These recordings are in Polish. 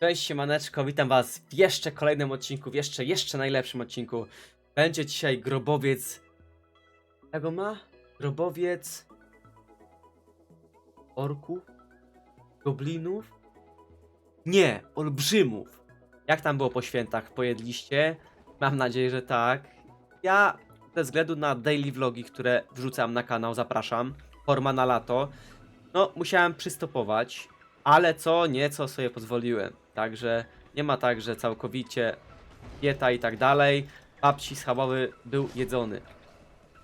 Cześć siemaneczko, witam was w jeszcze kolejnym odcinku, w jeszcze, jeszcze najlepszym odcinku. Będzie dzisiaj grobowiec... Jak go ma? Grobowiec... Orków? Goblinów? Nie, olbrzymów. Jak tam było po świętach? Pojedliście? Mam nadzieję, że tak. Ja ze względu na daily vlogi, które wrzucam na kanał, zapraszam. Forma na lato. No, musiałem przystopować, ale co nieco sobie pozwoliłem. Także nie ma tak, że całkowicie dieta i tak dalej. Babci schabowy był jedzony.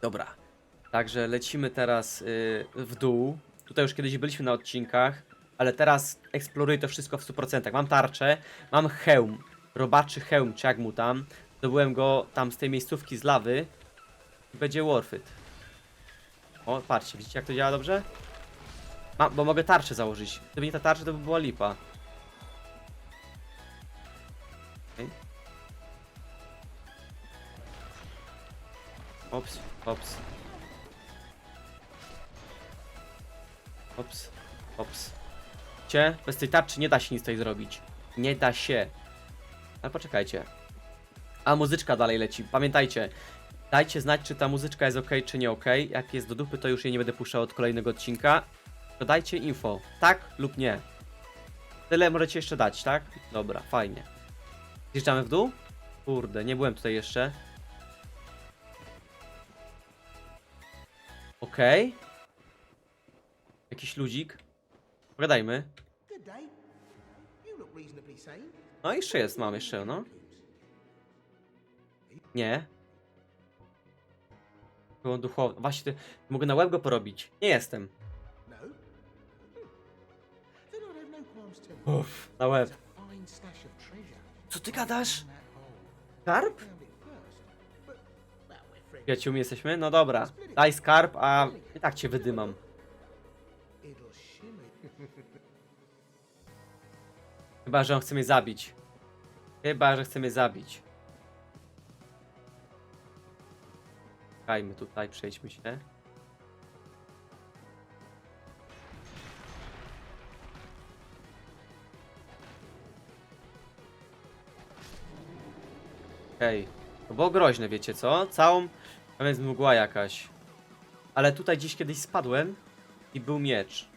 Dobra. Także lecimy teraz y, w dół. Tutaj już kiedyś byliśmy na odcinkach, ale teraz eksploruję to wszystko w 100%. Mam tarczę, mam hełm, robaczy hełm, czy jak mu tam. Zdobyłem go tam z tej miejscówki z lawy. Będzie worth it. O, patrzcie, widzicie jak to działa dobrze? Ma, bo mogę tarczę założyć. Gdyby nie ta tarcza, to by była lipa. Ops, ops. Ops, ops. Cie, bez tej tarczy nie da się nic tutaj zrobić. Nie da się. Ale poczekajcie. A muzyczka dalej leci. Pamiętajcie, dajcie znać, czy ta muzyczka jest ok, czy nie ok. Jak jest do dupy, to już jej nie będę puszczał od kolejnego odcinka. To dajcie info. Tak lub nie. Tyle możecie jeszcze dać, tak? Dobra, fajnie. Zjeżdżamy w dół? Kurde, nie byłem tutaj jeszcze. Okej. Jakiś ludzik. Pogadajmy. No jeszcze jest, mam jeszcze, no. Nie. Było duchowe. Właśnie, ty, mogę na łeb go porobić. Nie jestem. No? Uff, na łeb. Co ty gadasz? Skarb? Przyjaciółmi jesteśmy? No dobra. Daj skarb, a i tak cię wydymam. Chyba, że on chce mnie zabić. Chyba, że chce mnie zabić. Czekajmy tutaj, przejdźmy się. Okej. To było groźne, wiecie co? Całą... Tam jest mgła jakaś. Ale tutaj gdzieś kiedyś spadłem i był miecz.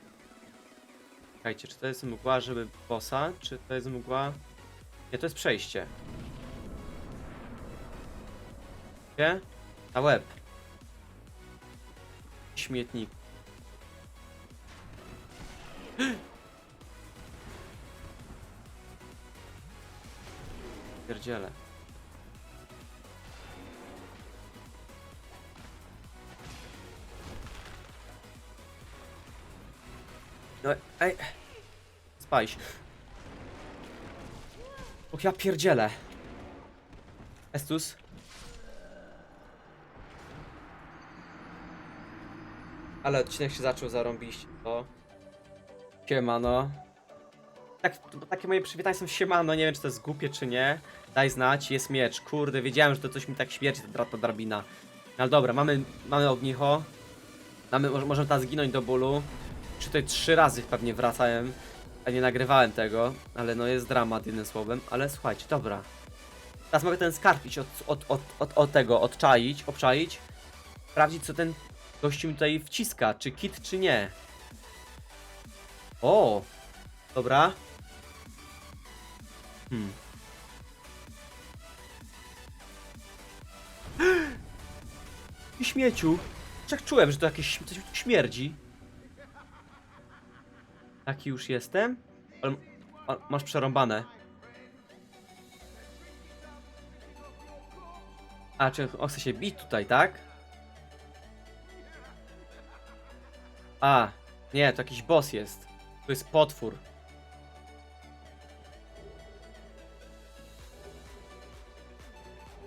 Czekajcie, czy to jest mgła, żeby bossa, czy to jest mgła... Nie, to jest przejście. Gdzie? Na łeb. Śmietnik. Pierdziele. No, ej. Spajś. Och, ja pierdzielę. Estus. Ale odcinek się zaczął zarąbić. To. Siemano. Tak, takie moje przywitania są siemano, nie wiem czy to jest głupie czy nie. Daj znać, jest miecz. Kurde, wiedziałem, że to coś mi tak śmierci, ta, ta drabina. No ale dobra, mamy, mamy ognicho. Mamy, może, możemy teraz zginąć do bólu. Czy tutaj trzy razy pewnie wracałem, a nie nagrywałem tego, ale no jest dramat jednym słowem, ale słuchajcie, dobra. Teraz mogę ten skarb iść od, od, od, od, od tego, odczaić, obczaić, sprawdzić co ten gościu mi tutaj wciska, czy kit, czy nie. O, dobra. Hmm. I śmieciu. Tak czułem, że to jakieś coś śmierdzi. Taki już jestem? Ale masz przerąbane. A, czy on chce się bić tutaj, tak? A, nie, to jakiś boss jest. To jest potwór.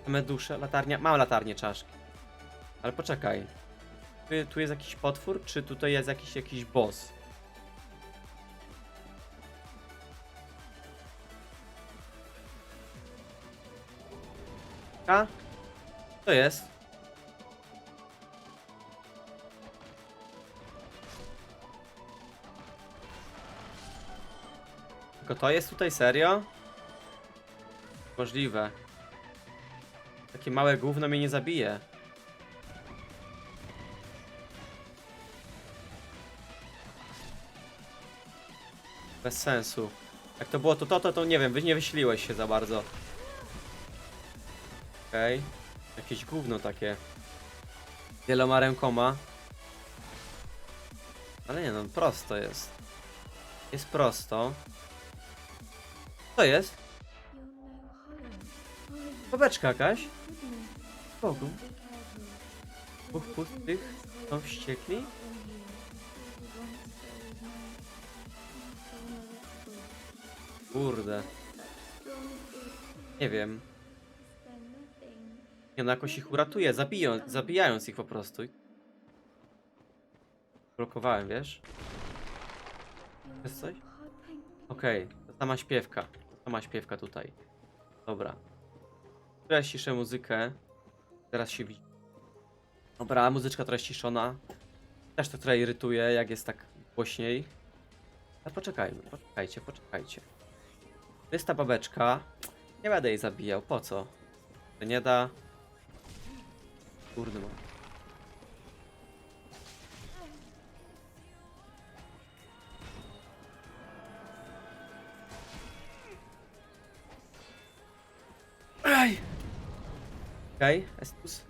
Mamy duszę, latarnia. Mam latarnię czaszki. Ale poczekaj. Tu, tu jest jakiś potwór, czy tutaj jest jakiś jakiś boss? A? To jest. Tylko to jest tutaj serio? Możliwe. Takie małe gówno mnie nie zabije. Bez sensu. Jak to było to to, to, to nie wiem, wy nie wyśliłeś się za bardzo. Okej. Jakieś gówno takie. Wieloma rękoma. Ale nie no, prosto jest. Jest prosto. Co jest? Babeczka jakaś? Kogo? Dwóch pustych? Są wściekli? Kurde. Nie wiem. Nie no, jakoś ich uratuje, zabiją, zabijając ich po prostu. Blokowałem, wiesz? Jest coś? Okej, to sama śpiewka. To sama śpiewka tutaj. Dobra. Teraz ciszę muzykę. Teraz się widzi. Dobra, muzyczka trochę ściszona. Też to trochę irytuje, jak jest tak głośniej. Ale poczekajmy, poczekajcie, poczekajcie. To jest ta babeczka. Nie będę jej zabijał, po co? To nie da. Kurde mam. Ej! Okej, okay, Estus.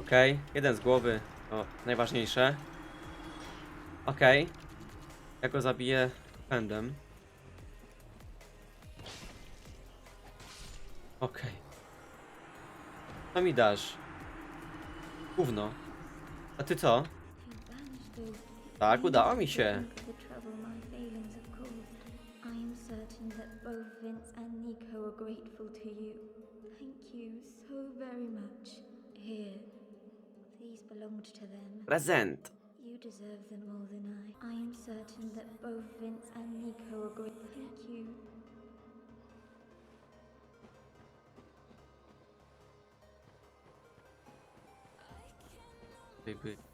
Okej, jeden z głowy, to najważniejsze. Okej. Ja go zabiję pędem. Co mi dasz? Gówno. A ty co? Tak, udało mi się. Prezent. You deserve them more than I. I am certain that both Vince and Nico are. Thank you. Jakby. A.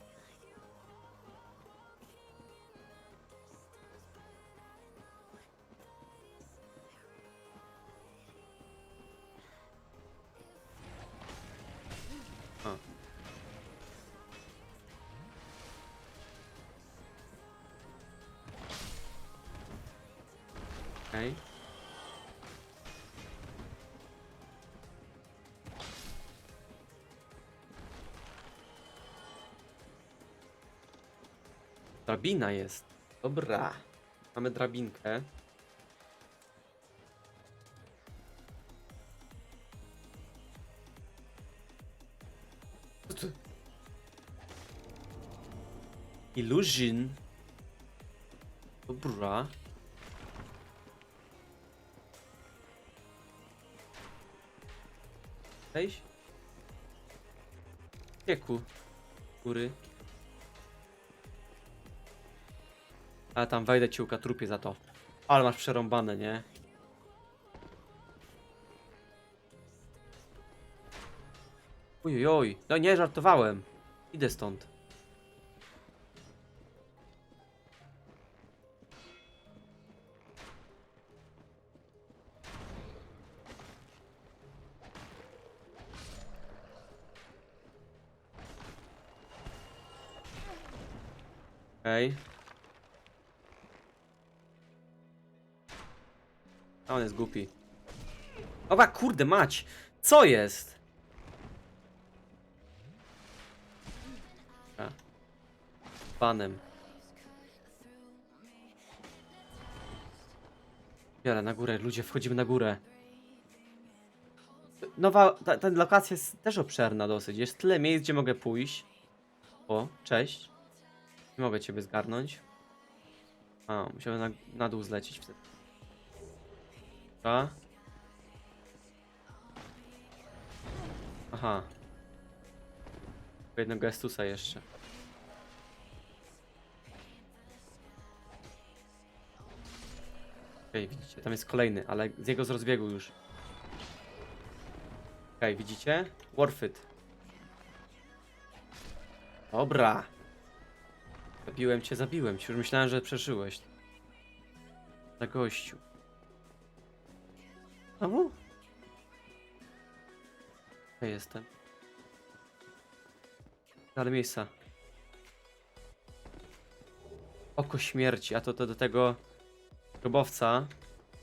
Drabina jest. Dobra. Mamy drabinkę. Illusion. Dobra. Cześć. Pieku. Góry. Ale tam wejdę ci trupie za to. Ale masz przerąbane, nie? Ojoj, no nie, żartowałem. Idę stąd. Okej. A on jest głupi. Oba, kurde mać! Co jest? Panem. Biorę na górę, ludzie, wchodzimy na górę. Nowa, ta, ta lokacja jest też obszerna dosyć. Jest tyle miejsc, gdzie mogę pójść. O, cześć. Nie mogę ciebie zgarnąć. A, musiałem na, na dół zlecieć wtedy. Aha. Jednego gestusa jeszcze. Okej, widzicie, tam jest kolejny, ale z jego z rozbiegu już. Okej, widzicie? Warfit. Dobra. Zabiłem cię, zabiłem cię. Już myślałem, że przeżyłeś. Na gościu. Znowu? Ja jestem. Ale miejsca. Oko śmierci, a to, to do tego grobowca.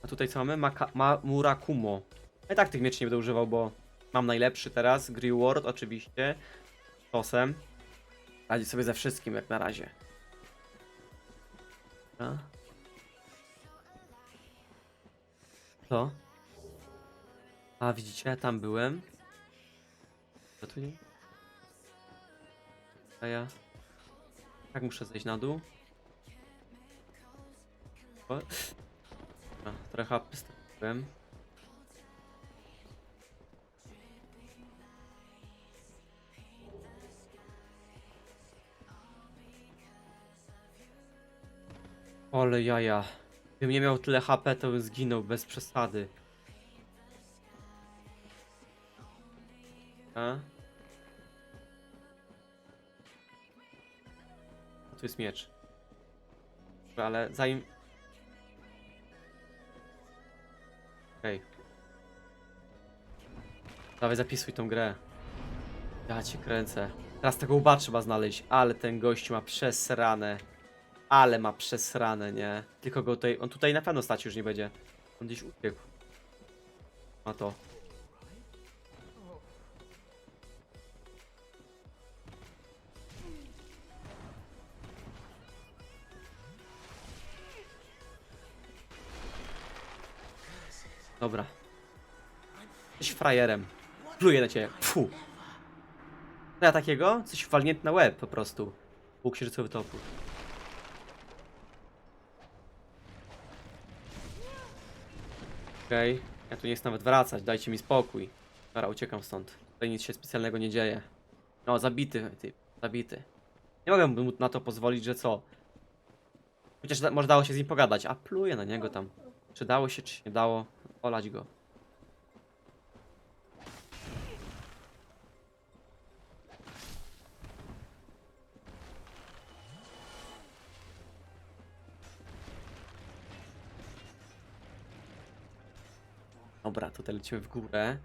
A tutaj co mamy? Maka ma Murakumo. Ja i tak tych mieczy nie będę używał, bo mam najlepszy teraz. Greward oczywiście. Tosem. Radzi sobie ze wszystkim jak na razie. Co? A widzicie, tam byłem. Co tu nie? A ja... Tak muszę zejść na dół. O. A, trochę straciłem. Ole jaja. Gdybym nie miał tyle HP, to bym zginął bez przesady. A? A tu jest miecz. Ale zanim... Okej. Dawaj zapisuj tą grę. Ja cię kręcę. Teraz tego łba trzeba znaleźć, ale ten gość ma przesrane. Ale ma przesrane, nie? Tylko go tutaj... On tutaj na pewno stać już nie będzie. On gdzieś uciekł. Ma to. Dobra. Jesteś frajerem. Pluję na ciebie. Fu. No ja takiego? Coś walnięty na łeb po prostu. Półksiężycowy topór. Okej. Ja tu nie chcę nawet wracać, dajcie mi spokój. Dobra, uciekam stąd. Tutaj nic się specjalnego nie dzieje. No, zabity, ty, zabity. Nie mogę mu na to pozwolić, że co? Chociaż da, może dało się z nim pogadać, a pluję na niego tam. Czy dało się, czy nie dało? Olać go. Dobra, tutaj lecimy w górę.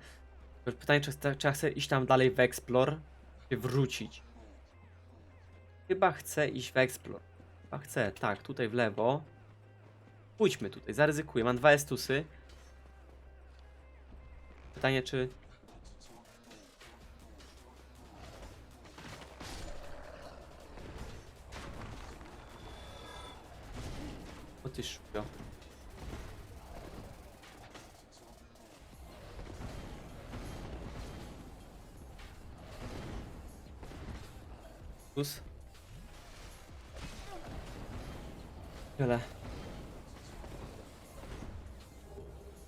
Pytanie, czy, chcę- czy ja chcę iść tam dalej w Explore, czy wrócić? Chyba chcę iść w Explore. Chyba chcę, tak, tutaj w lewo. Pójdźmy tutaj, zaryzykuję. Mam dwa estusy. Pytanie, czy... O ty szpio. Plus. Tyle.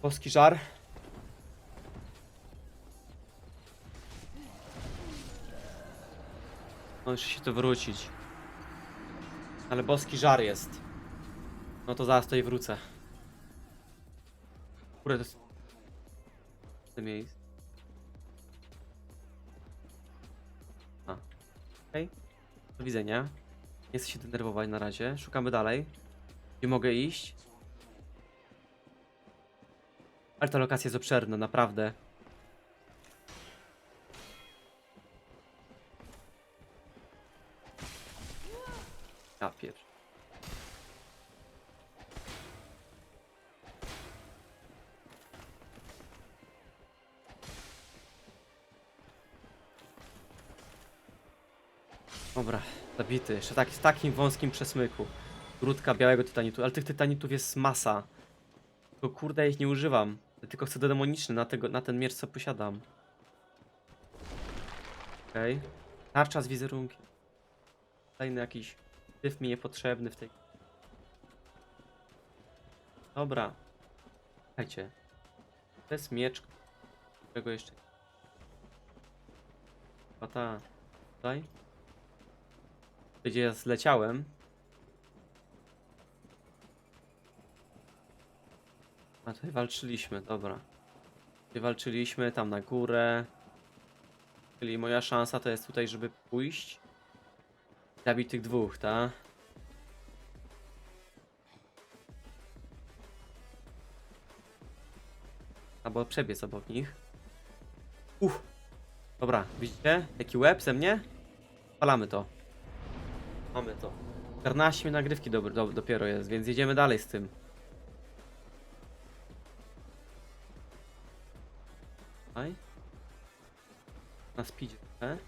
Polski żar. No jeszcze się to wrócić. Ale boski żar jest. No to zaraz tutaj wrócę. Kurde, to jest... To miejsce. A. Okej. Do widzenia. Nie chcę się denerwować na razie. Szukamy dalej. Gdzie mogę iść? Ale ta lokacja jest obszerna, naprawdę. Zabity. Jeszcze tak, w takim wąskim przesmyku. Grudka białego tytanitu, ale tych tytanitów jest masa. Tylko kurde, ja ich nie używam. Ja tylko chcę demoniczny na, tego, na ten miecz, co posiadam. Okej. Okay. Tarcza z wizerunkiem. Kolejny jakiś tyf mi niepotrzebny w tej... Dobra. Słuchajcie. To jest miecz, którego jeszcze... A ta... Tutaj? gdzie ja zleciałem. A tutaj walczyliśmy, dobra. Tutaj walczyliśmy, tam na górę. Czyli moja szansa to jest tutaj, żeby pójść. Zabić tych dwóch, tak? Albo przebiec obok nich. Uff. Dobra, widzicie? Jaki łeb ze mnie? Palamy to. Mamy to. 14 minut nagrywki do, do, dopiero jest, więc jedziemy dalej z tym. Aj. Na speedzie trochę.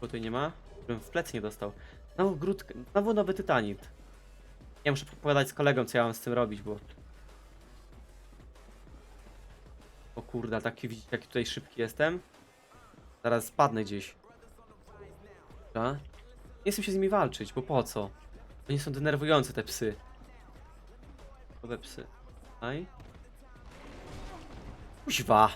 Bo tu nie ma. Żebym w plecy nie dostał. Znowu grudkę. Znowu nowy tytanit. Ja muszę pogadać z kolegą, co ja mam z tym robić, bo... O kurde, taki widzicie, jaki tutaj szybki jestem? Zaraz spadnę gdzieś. Dobra. Nie chcę się z nimi walczyć, bo po co? Oni są denerwujące, te psy. Nowe psy. Aj. Kuźwa!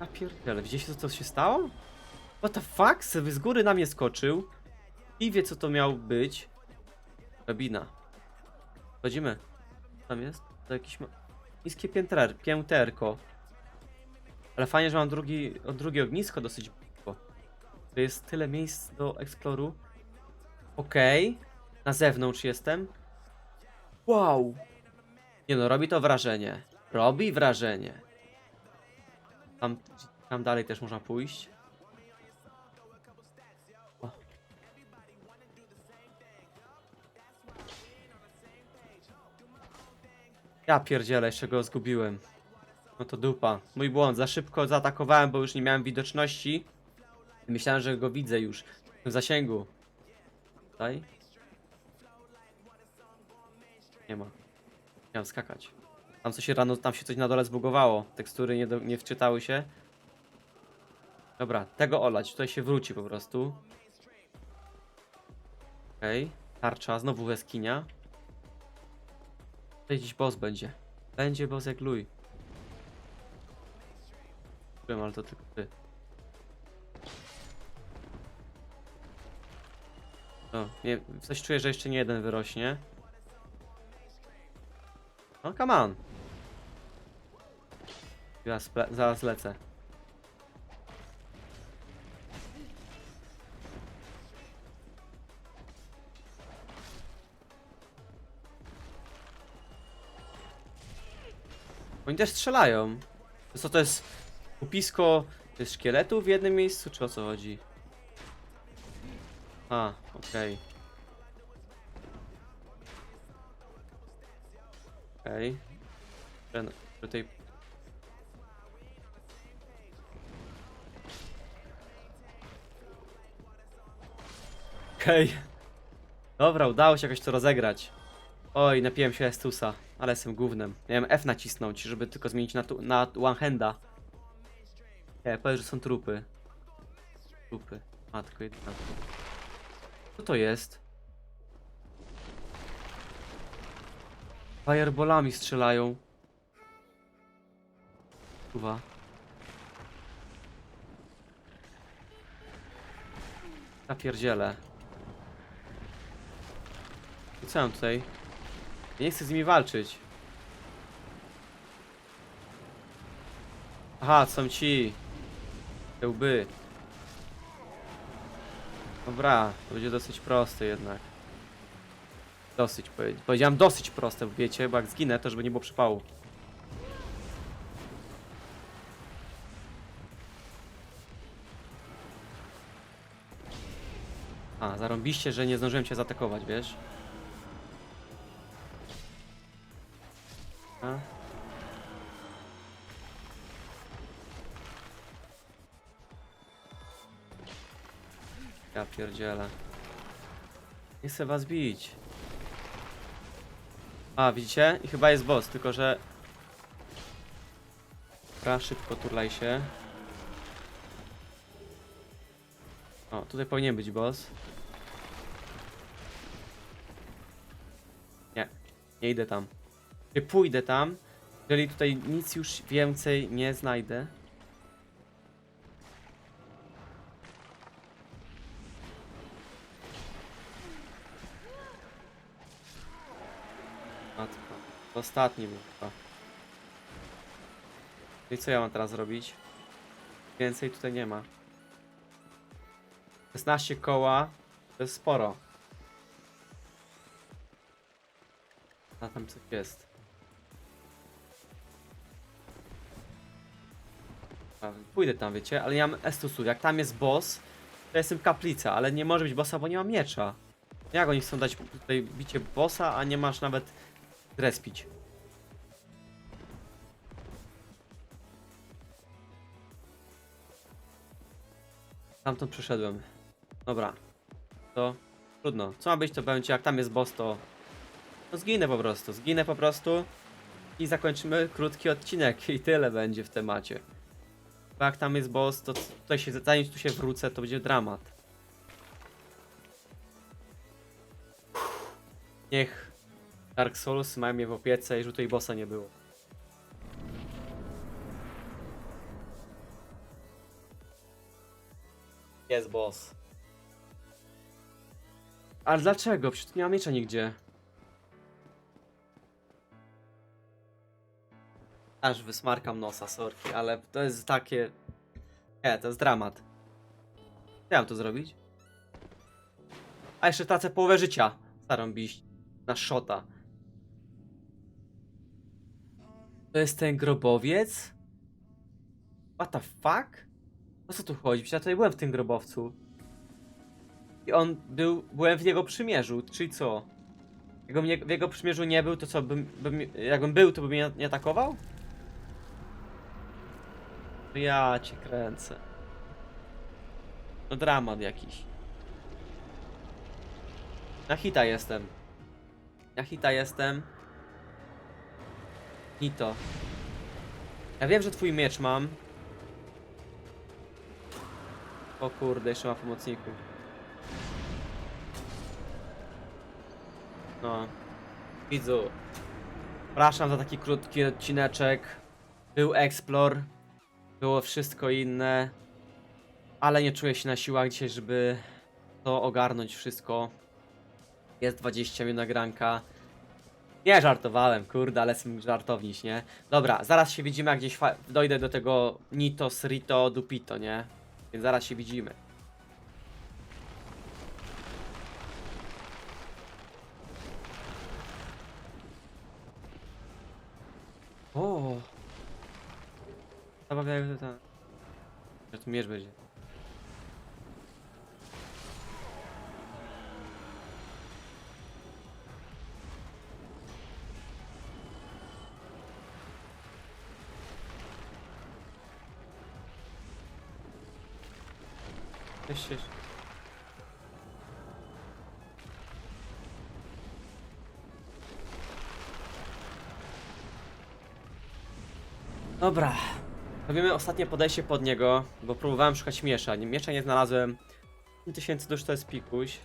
A pierdziele, widzieliście co to się stało? What the fuck? Sobie z góry na mnie skoczył. I wie co to miał być. Rabina. Chodzimy. Tam jest? To jakieś ma... niskie piętrer, pięterko. Ale fajnie, że mam drugi, o drugie ognisko dosyć blisko. To jest tyle miejsc do eksploru. Okej. Na zewnątrz jestem. Wow. Nie no, robi to wrażenie. Robi wrażenie. Tam, tam dalej też można pójść. Ja pierdzielę, jeszcze go zgubiłem. No to dupa. Mój błąd, za szybko zaatakowałem, bo już nie miałem widoczności. Myślałem, że go widzę już w zasięgu. Tutaj? Nie ma. Miałem skakać. Tam coś rano, tam się coś na dole zbugowało. Tekstury nie, do, nie wczytały się. Dobra, tego olać. Tutaj się wróci po prostu. Okej. Tarcza, znowu jaskinia. Tutaj gdzieś boss będzie. Będzie boss jak luj. Wiem, ale to tylko ty. O, nie, coś czuję, że jeszcze nie jeden wyrośnie. No, come on. Zaraz, zaraz lecę. Oni też strzelają. Co to jest? Kupisko jest szkieletów w jednym miejscu, czy o co chodzi? A, okej. Okej. Okay. Tutaj... Okej. Dobra, udało się jakoś to rozegrać. Oj, napiłem się Estusa, ale jestem gównem. Miałem F nacisnąć, żeby tylko zmienić na, tu, na one handa. Nie, powiedz, że są trupy. Trupy. Matko jedna. Co to jest? Fireballami strzelają. Kurwa. Ja pierdzielę. I co mam tutaj? Nie chcę z nimi walczyć. Aha, są ci. Te łby. Dobra, to będzie dosyć proste jednak. Dosyć, powie- powiedziałem dosyć proste, wiecie, bo jak zginę, to żeby nie było przypału. A, zarąbiście, że nie zdążyłem cię zaatakować, wiesz? Ja pierdzielę. Nie chcę was bić. A, widzicie? I chyba jest boss, tylko że... Dobra, szybko turlaj się. O, tutaj powinien być boss. Nie, nie idę tam. Nie pójdę tam, jeżeli tutaj nic już więcej nie znajdę. Ostatni był chyba. I co ja mam teraz zrobić? Więcej tutaj nie ma. 16 koła to jest sporo. A tam coś jest. Pójdę tam, wiecie, ale nie mam estusu. Jak tam jest boss, to jestem kaplica, ale nie może być bossa, bo nie mam miecza. Jak oni chcą dać tutaj bicie bossa, a nie masz nawet respić? Tamtąd przeszedłem. Dobra. To trudno. Co ma być, to będzie. Jak tam jest boss, to. No zginę po prostu. Zginę po prostu. I zakończymy krótki odcinek. I tyle będzie w temacie. Bo jak tam jest boss, to tutaj się, zanim tu się wrócę, to będzie dramat. Niech Dark Souls mają mnie w opiece i że tutaj bossa nie było. Jest boss. Ale dlaczego? Przecież tu nie ma miecza nigdzie. Aż wysmarkam nosa, sorki, ale to jest takie... Nie, to jest dramat. Chciałem to zrobić. A jeszcze tracę połowę życia. Starą biść. Na szota. To jest ten grobowiec? What the fuck? O co tu chodzi? Ja tutaj byłem w tym grobowcu. I on był, byłem w jego przymierzu, czyli co? Jakbym w jego przymierzu nie był, to co, bym, bym, jakbym był, to by mnie nie atakował? Ja cię kręcę. No dramat jakiś. Na hita jestem. Na hita jestem. Nito. Ja wiem, że twój miecz mam. O kurde, jeszcze ma pomocników. No. Widzu. Przepraszam za taki krótki odcineczek. Był Explore. Było wszystko inne. Ale nie czuję się na siłach dzisiaj, żeby to ogarnąć wszystko. Jest 20 minut nagranka. Nie żartowałem, kurde, ale jestem żartowniś, nie? Dobra, zaraz się widzimy, jak gdzieś dojdę do tego Nito, Srito, Dupito, nie? Więc zaraz się widzimy. O. Zabawiają się tam. Że tu mierz będzie. Cześć, cześć. Dobra. Robimy ostatnie podejście pod niego, bo próbowałem szukać miesza. Miesza nie znalazłem. 5000 dusz to jest pikuś.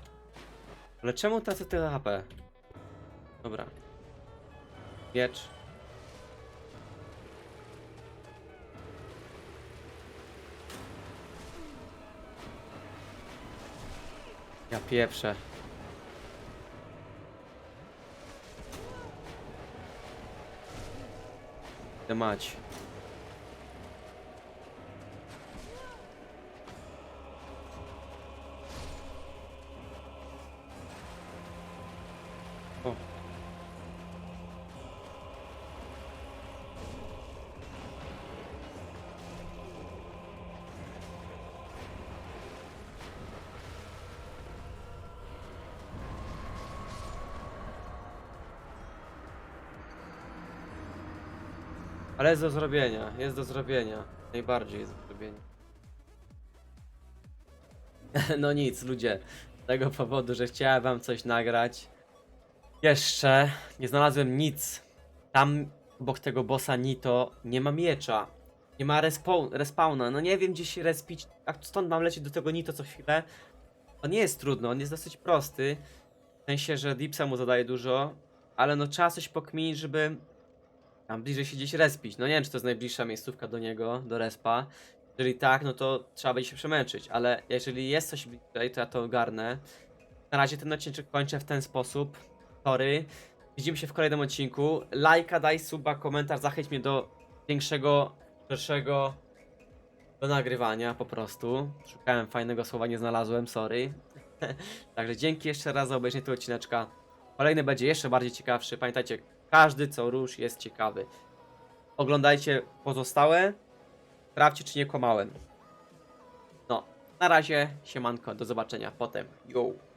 Ale czemu tracę tyle HP? Dobra. Miecz. Ja pieprzę. Ty mać. Ale jest do zrobienia, jest do zrobienia. Najbardziej jest do zrobienia. No nic, ludzie. Z tego powodu, że chciałem wam coś nagrać. Jeszcze nie znalazłem nic. Tam obok tego bossa Nito nie ma miecza. Nie ma respawn, respawna. No nie wiem gdzie się respić. A stąd mam lecieć do tego Nito co chwilę. To nie jest trudno, on jest dosyć prosty. W sensie, że Dipsa mu zadaje dużo. Ale no trzeba coś pokminić, żeby tam bliżej się gdzieś respić. No nie wiem, czy to jest najbliższa miejscówka do niego, do respa. Jeżeli tak, no to trzeba będzie się przemęczyć, ale jeżeli jest coś bliżej, to ja to ogarnę. Na razie ten odcinek kończę w ten sposób. Sorry. Widzimy się w kolejnym odcinku. Lajka, daj suba, komentarz, zachęć mnie do większego, szerszego do nagrywania po prostu. Szukałem fajnego słowa, nie znalazłem, sorry. Także dzięki jeszcze raz za obejrzenie tego odcineczka. Kolejny będzie jeszcze bardziej ciekawszy. Pamiętajcie, każdy co rusz jest ciekawy. Oglądajcie pozostałe. Sprawdźcie, czy nie kłamałem. No, na razie, siemanko, do zobaczenia potem. Yo!